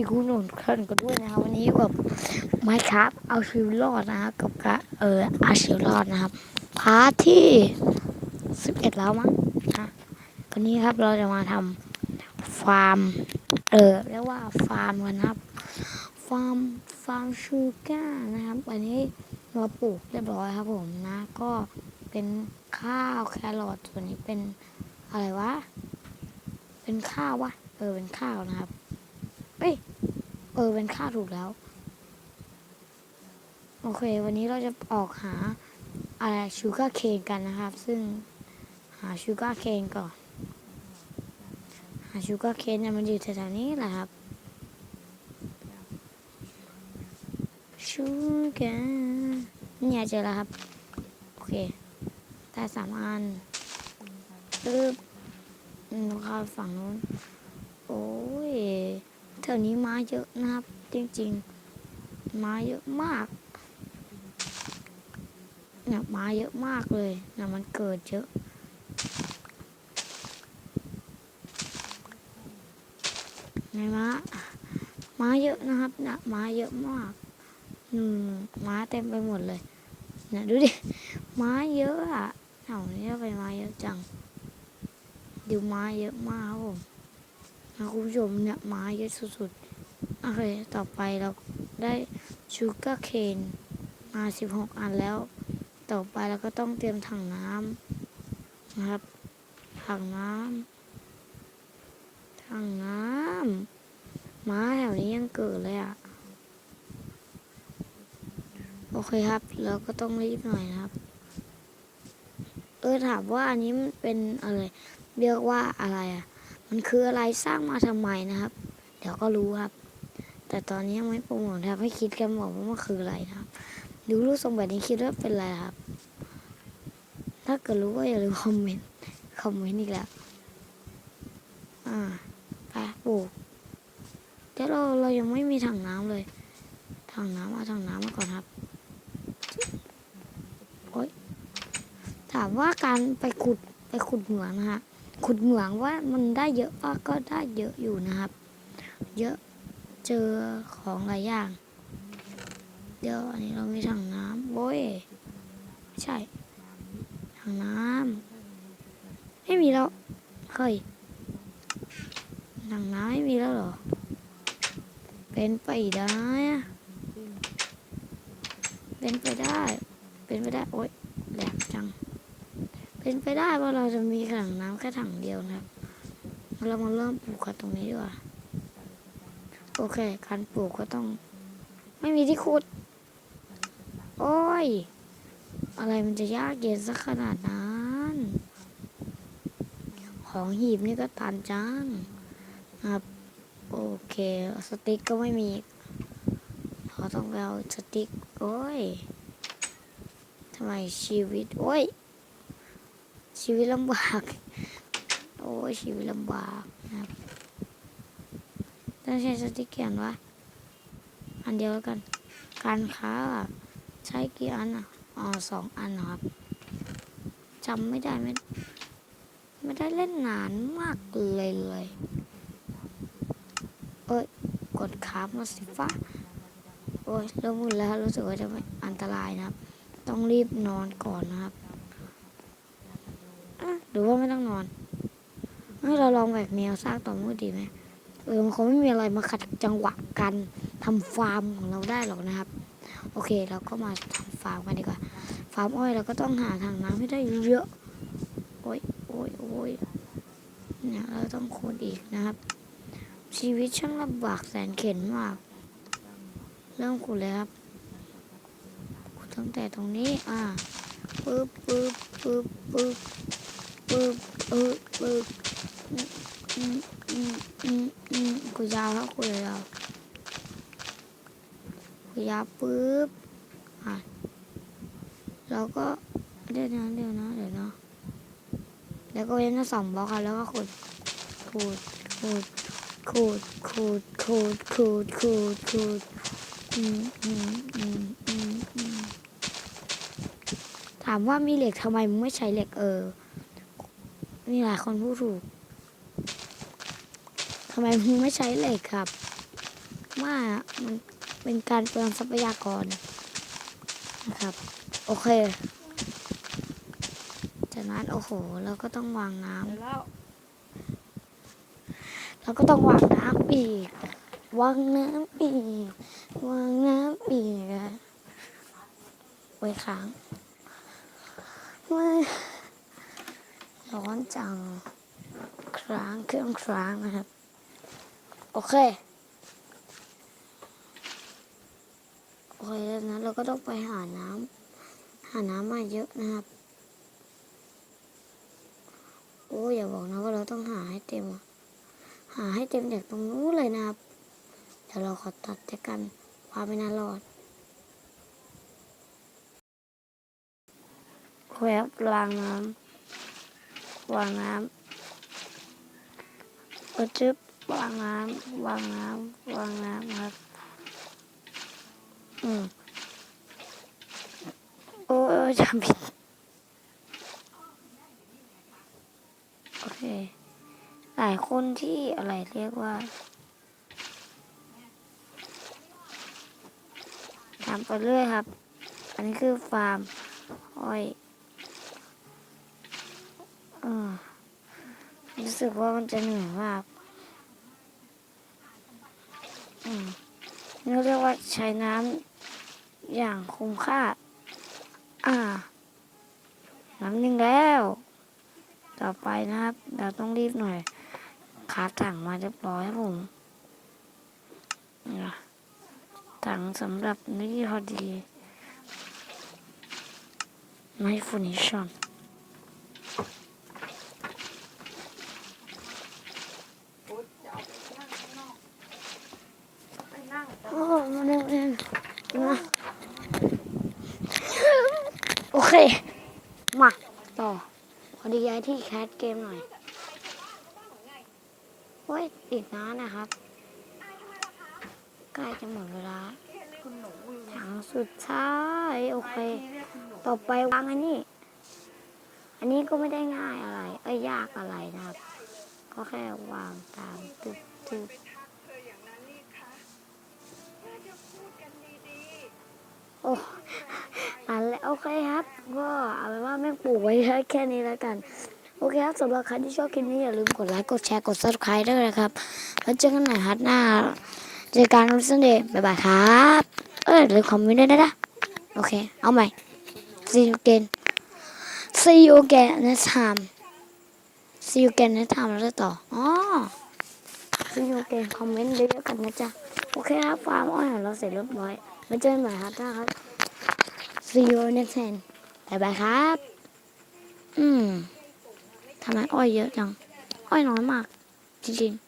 มีคุณหนุนเคลื่อนกันด้วยนะครับวันนี้แบบไม้ครับเอาชีวิตรอดนะครับกับกะเออเอาชีวิตรอดนะครับพาร์ทที่สิบเอ็ดแล้วมั้งนะวันนี้ครับเราจะมาทำฟาร์ม เออเรียกว่าฟาร์มกันนะครับ ฟาร์มฟาร์มชูการ์นะครับวันนี้เราปลูกเรียบร้อยครับผมนะ ก็เป็นข้าวแครอทส่วนนี้เป็นอะไรวะเป็นข้าววะเออเป็นข้าวนะครับ เอ้ยเออเป็นค่าถูกแล้ว โอเค วันนี้เราจะออกหาอะไรชูการ์เคนกันนะครับ ซึ่งหาชูการ์เคนก่อน หาชูการ์เคนเนี่ยมันอยู่แถวๆนี้แหละครับชูการ์เนี่ยเจอแล้วครับ โอเคได้สามอันปึ๊บอืมเข้าฝั่งนู้น โอ้ย ถวนี้ม้าเยอะนะครับ จริงๆม้าเยอะมากเนี่ยม้าเยอะมากเลยเนี่ยมันเกิดเยอะในม้าม้าเยอะนะครับเนี่ยม้าเยอะมากอืมม้าเต็มไปหมดเลยเนี่ยดูดิม้าเยอะอะแถวนี้ทำไมม้าเยอะจังดูม้าเยอะมากครับผม นะคุณผู้ชมเนี่ยไม้เยอะสุดๆโอเคต่อไปเราได้ชูการ์เคนมา16อันแล้ว ต่อไปเราก็ต้องเตรียมถังน้ำนะครับ ถังน้ำถังน้ำม้าแถวนี้ยังเกิดเลยอะ่ะโอเคครับ เราก็ต้องรีบหน่อยนะครับ เออถามว่าอันนี้มันเป็นอะไร เรียกว่าอะไรอะ มันคืออะไรสร้างมาทำไมนะครับ เดี๋ยวก็รู้ครับ แต่ตอนนี้ยังไม่โปรโมทครับให้คิดกันบอกว่ามันคืออะไรนะครับ ดูรูปทรงแบบนี้คิดว่าเป็นอะไรครับ ถ้าเกิดรู้ก็อย่าลืมคอมเมนต์คอมเมนต์อีกแล้วอ่าไปปลูกเดี๋ยวเราเรายังไม่มีถังน้ำเลยถังน้ำเอาถังน้ำมาก่อนครับโอ๊ยถามว่าการไปขุดไปขุดเหมืองนะฮะ ขุดเหมืองว่ามันได้เยอะป่ะก็ได้เยอะอยู่นะครับ เยอะเจอของหลายอย่าง เดี๋ยวอันนี้เรามีถังน้ำโว้ยไม่ใช่ถังน้ำไม่มีแล้วเฮ้ยถังน้ำไม่มีแล้วเหรอ เป็นไปได้เป็นไปได้ เป็นไปได้ โอ๊ยแหลกจัง เป็นไปได้ว่าเราจะมีถังน้ำแค่ถังเดียวนะครับ เรามาเริ่มปลูกกันตรงนี้ดีกว่า โอเค การปลูกก็ต้อง ไม่มีที่ขุด โอ้ย อะไรมันจะยากเย็นสักขนาดนั้น ของหีบนี่ก็ตันจังครับ โอเค สติ๊กก็ไม่มีเขาต้องไปเอาสติ๊ก โอ้ยทำไมชีวิต โอ้ย ชีวิตลำบาก โอ้ชีวิตลำบากนะครับต้องใช้สติ๊กเขียนวะอันเดียวกัน การค้าใช้กี่อันอะอ๋อสองอันครับจำไม่ได้ไม่ไม่ได้เล่นนานมากเลยเลยเอ้ยกดค้ามาสิฟ้าโอ้ยเริ่มมืดแล้วรู้สึกว่าจะไม่อันตรายนะครับ ต้องรีบนอนก่อนนะครับ หรือว่าไม่ต้องนอนให้เราลองแหวกแนวสร้างต่อมืดดีไหมเออมันคงไม่มีอะไรมาขัดจังหวะกันทำฟาร์มของเราได้หรอกนะครับ โอเคเราก็มาทำฟาร์มกันดีกว่า ฟาร์มอ้อยเราก็ต้องหาทางน้ำให้ได้เยอะโอ้ยโอ้ยโอ้ยเนี่ยเราต้องขุดอีกนะครับ ชีวิตช่างลำบากแสนเข็ญมาก เริ่มขุดเลยครับขุดตั้งแต่ตรงนี้อ่าปึ๊บปึ๊บปึ๊บปึ๊บ ปึ๊บปึ๊บปึ๊บอืมอืมอืมอืมกูยาวแล้วกูยาวกูยาวปึ๊บอะแล้วก็เดี๋ยวนะเดี๋ยวนะเดี๋ยวนะแล้วก็เว้นสองบล็อกแล้วก็ขุดขุดขุดขุดขุดขุดขุดขุดขุดอืมอืมอืมอืมอืมถามว่ามีเหล็กทำไมมึงไม่ใช้เหล็กเออ มีหลายคนพูดถูกทำไมมึงไม่ใช้เหล็กครับมากอะมันเป็นการเปลืองทรัพยากรนะครับ โอเค จากนั้นโอ้โห เราก็ต้องวางน้ำเดี๋ยวแล้วเราก็ต้องวางน้ำอีก วางน้ำอีก วางน้ำอีกอะไว้ค้างไม่ ร้อนจังค้างเครื่องค้างนะครับ โอเค โอเคจากนั้นเราก็ต้องไปหาน้ำหาน้ำมาเยอะนะครับ โอ้อย่าบอกนะว่าเราต้องหาให้เต็มอะหาให้เต็มจากตรงนู้นเลยนะครับเดี๋ยวเราขอตัดจกกันพาไม่น่ารอดแวบวางน้ำ วางน้ำกดจึ๊บวางน้ำวางน้ำวางน้ำครับ อืมโอ้จำผิดโอเค หลายคนที่อะไรเรียกว่าทำไปเรื่อยครับ อันนี้คือฟาร์มอ้อย รู้สึกว่ามันจะเหนื่อยมากนี่เรียกว่าใช้น้ำอย่างคุ้มค่า อ่า น้ำหนึ่งแล้ว ต่อไปนะครับ เราต้องรีบหน่อยคาบถังมาเรียบร้อยครับผมถังสำหรับนี่พอดีไม่ฟูนิชอน โอ๊ยจะเอาไปนั่งข้างนอกไปนั่งแต่ โอ้มาเร็วเร็วมาโอ เค มาต่อพอดีย้ายที่แคสเกมหน่อยโอ้ยอีกนานนะครับ ใกล้จะหมดเวลาคุณหนูอยู่ถังสุดท้าย โอเคที่เรียกคุณหนูต่อไปวางอันนี้ อันนี้ก็ไม่ได้ง่ายอะไร เอ้ยยากอะไรนะครับ ก็แค่วางตามตึกตึกโอ้อันแล้วโอเคครับ ก็เอาเป็นว่าแม่งปลูกไว้แค่นี้แล้วกัน โอเคครับสำหรับใครที่ชอบคลิปนี้อย่าลืมกดไลค์กดแชร์กด subscribe ด้วยนะครับ แล้วเจอกันใหม่ฮัทหน้าเจอกันวันซันเดย์บ๊ายบายครับ เออลืมคอมเมนต์ด้วยนะนะโอเค เอาใหม่ see you again see you again next time see you again next time แล้วต่ออ๋อ see you again คอมเมนต์เยอะๆกันนะจ๊ะโอเคครับฟาร์มอ้อยของเราเสร็จเรียบร้อยมาเจอกันใหม่ครับท่าครับ see you next time บ๊ายบายครับ อืมทำไมอ้อยเยอะจัง อ้อยน้อยมาก จริงๆ